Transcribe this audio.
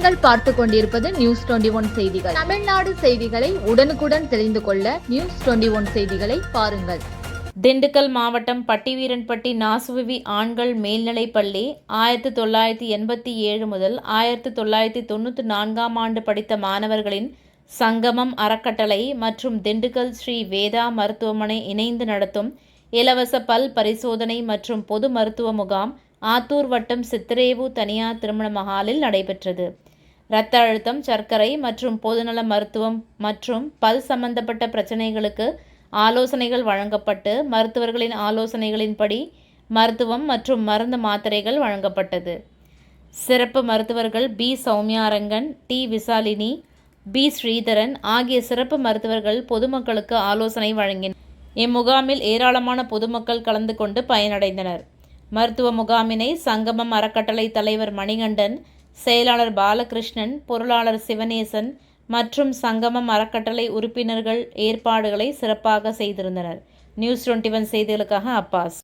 பார்த்து கொண்டிருப்பது news twenty one செய்திகள். தமிழ்நாடு செய்திகளை உடனுக்குடன் தெரிந்து கொள்ள நியூஸ் டுவெண்டி ஒன் செய்திகளை பாருங்கள். திண்டுக்கல் மாவட்டம் பட்டிவீரன்பட்டி நாசுவி ஆண்கள் மேல்நிலைப் பள்ளி ஆயிரத்தி தொள்ளாயிரத்தி எண்பத்தி ஏழு முதல் ஆயிரத்தி தொள்ளாயிரத்தி தொண்ணூற்றி நான்காம் ஆண்டு படித்த மாணவர்களின் சங்கமம் அறக்கட்டளை மற்றும் திண்டுக்கல் ஸ்ரீ வேதா மருத்துவமனை இணைந்து நடத்தும் இலவச பல் பரிசோதனை மற்றும் பொது மருத்துவ முகாம் ஆத்தூர் வட்டம் சித்திரேவு தனியார் திருமண மஹாலில் நடைபெற்றது. இரத்த அழுத்தம் சர்க்கரை மற்றும் பொதுநல மருத்துவம் மற்றும் பல் சம்பந்தப்பட்ட பிரச்சனைகளுக்கு ஆலோசனைகள் வழங்கப்பட்டு மருத்துவர்களின் ஆலோசனைகளின்படி மருத்துவம் மற்றும் மருந்து மாத்திரைகள் வழங்கப்பட்டது. சிறப்பு மருத்துவர்கள் P. Sowmiyarangan T. Visalini P. Sridharan ஆகிய சிறப்பு மருத்துவர்கள் பொதுமக்களுக்கு ஆலோசனை வழங்கினர். இம்முகாமில் ஏராளமான பொதுமக்கள் கலந்து கொண்டு பயனடைந்தனர். மருத்துவ முகாமினை சங்கமம் அறக்கட்டளை தலைவர் மணிகண்டன் செயலாளர் பாலகிருஷ்ணன் பொருளாளர் சிவநேசன் மற்றும் சங்கமம் அறக்கட்டளை உறுப்பினர்கள் ஏற்பாடுகளை சிறப்பாக செய்திருந்தனர். நியூஸ் டுவெண்ட்டி ஒன் செய்திகளுக்காக அப்பாஸ்.